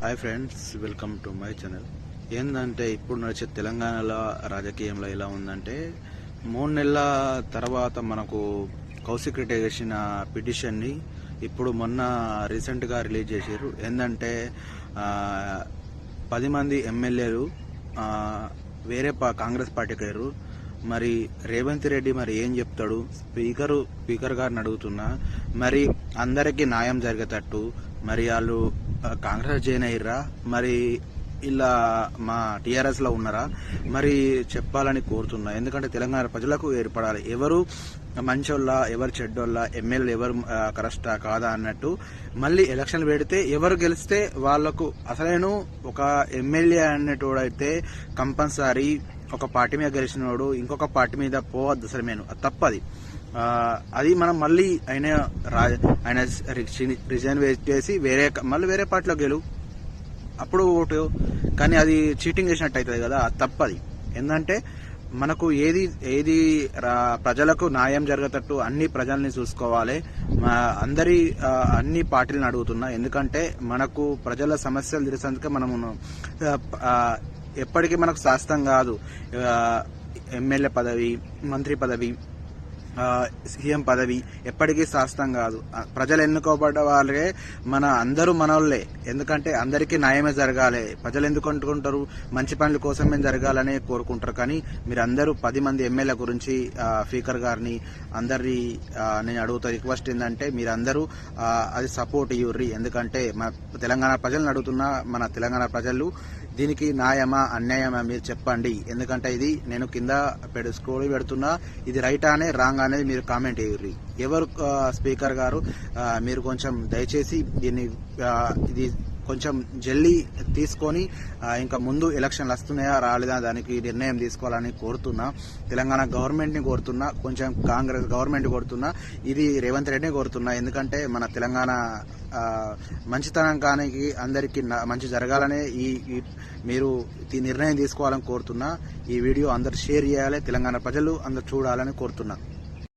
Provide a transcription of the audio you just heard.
Hi friends welcome to my channel ఏంటంటే ఇప్పుడు నడిచే తెలంగాణలో రాజకీయంలో ఎలా ఉందంటే మూడు నెలల తర్వాత మనకు కౌశిక్ రెడ్డి వేసిన పిటిషన్ని ఇప్పుడు మొన్న రీసెంట్గా రిలీజ్ చేశారు. ఏంటంటే పది మంది ఎమ్మెల్యేలు వేరే పా- కాంగ్రెస్ పార్టీకి వెళ్ళారు. మరి రేవంత్ రెడ్డి మరి ఏం చెప్తాడు? స్పీకరు స్పీకర్ గారిని అడుగుతున్నా మరి అందరికీ న్యాయం జరిగేటట్టు మరి వాళ్ళు కాంగ్రెస్ జాయిన్ అయ్యారా మరి ఇలా మా టీఆర్ఎస్లో ఉన్నారా? మరి చెప్పాలని కోరుతున్నా. ఎందుకంటే తెలంగాణ ప్రజలకు ఏర్పడాలి. ఎవరు మంచోళ్ళ ఎవరు చెడ్డోళ్ళ ఎమ్మెల్యే ఎవరు ఆ, కరెక్టా కాదా అన్నట్టు మళ్ళీ ఎలక్షన్ పెడితే ఎవరు గెలిస్తే వాళ్ళకు అసలేను ఒక ఎమ్మెల్యే అనేటోడైతే కంపల్సరీ ఒక పార్టీ మీద గెలిచినోడు ఇంకొక పార్టీ మీద పోవద్దు అసలు నేను అది తప్పది. అది మనం మళ్ళీ ఆయన రా- ఆయన రిజైన్ చేసి వేరే మళ్ళీ వేరే పార్టీలో గెలు. అప్పుడు ఓటు. కానీ అది చీటింగ్ చేసినట్టు అవుతుంది కదా అది తప్పది. ఏంటంటే మనకు ఏది ఏది రా- ప్రజలకు న్యాయం జరగేటట్టు అన్ని ప్రజల్ని చూసుకోవాలి. అందరి అన్ని పార్టీలను అడుగుతున్నా. ఎందుకంటే మనకు ప్రజల సమస్యలు తెలిసేందుకే మనము ఎప్పటికీ మనకు శాస్త్రం కాదు. ఎమ్మెల్యే పదవి మంత్రి పదవి సీఎం పదవి ఎప్పటికీ శాస్త్రం కాదు. ప్రజలు ఎన్నుకోబడ్డ వాళ్ళే మన అందరూ మనోళ్ళే. ఎందుకంటే అందరికీ న్యాయమే జరగాలి. ప్రజలు ఎందుకు అనుకుంటారు మంచి పనుల కోసమే జరగాలని కోరుకుంటారు. కానీ మీరు అందరూ పది మంది ఎమ్మెల్యే గురించి స్పీకర్ గారిని అందరి నేను అడుగుతా రిక్వెస్ట్ ఏంటంటే మీరందరూ అది సపోర్ట్ ఇవ్వర్రి ఎందుకంటే మన తెలంగాణ ప్రజలను అడుగుతున్నా మన తెలంగాణ ప్రజలు దీనికి న్యాయమా అన్యాయమా మీరు చెప్పండి. ఎందుకంటే ఇది నేను కింద పెడు స్క్రోల్ పెడుతున్నా ఇది రైట్ అనే రాంగ్ అనేది మీరు కామెంట్ చేయర్రి. ఎవరు స్పీకర్ గారు మీరు కొంచెం దయచేసి దీన్ని ఇది కొంచెం జల్దీ తీసుకొని ఇంకా ముందు ఎలక్షన్లు వస్తున్నాయా రాలేదా దానికి నిర్ణయం తీసుకోవాలని కోరుతున్నా. తెలంగాణ గవర్నమెంట్ని కోరుతున్నా కొంచెం కాంగ్రెస్ గవర్నమెంట్ కోరుతున్నా ఇది రేవంత్ రెడ్డిని కోరుతున్నా. ఎందుకంటే మన తెలంగాణ ఆ, మంచితనం అందరికీ మంచి జరగాలనే ఈ ఈ మీరు ఈ నిర్ణయం తీసుకోవాలని కోరుతున్నా. ఈ వీడియో అందరు షేర్ చేయాలి తెలంగాణ ప్రజలు అందరు చూడాలని కోరుతున్నా.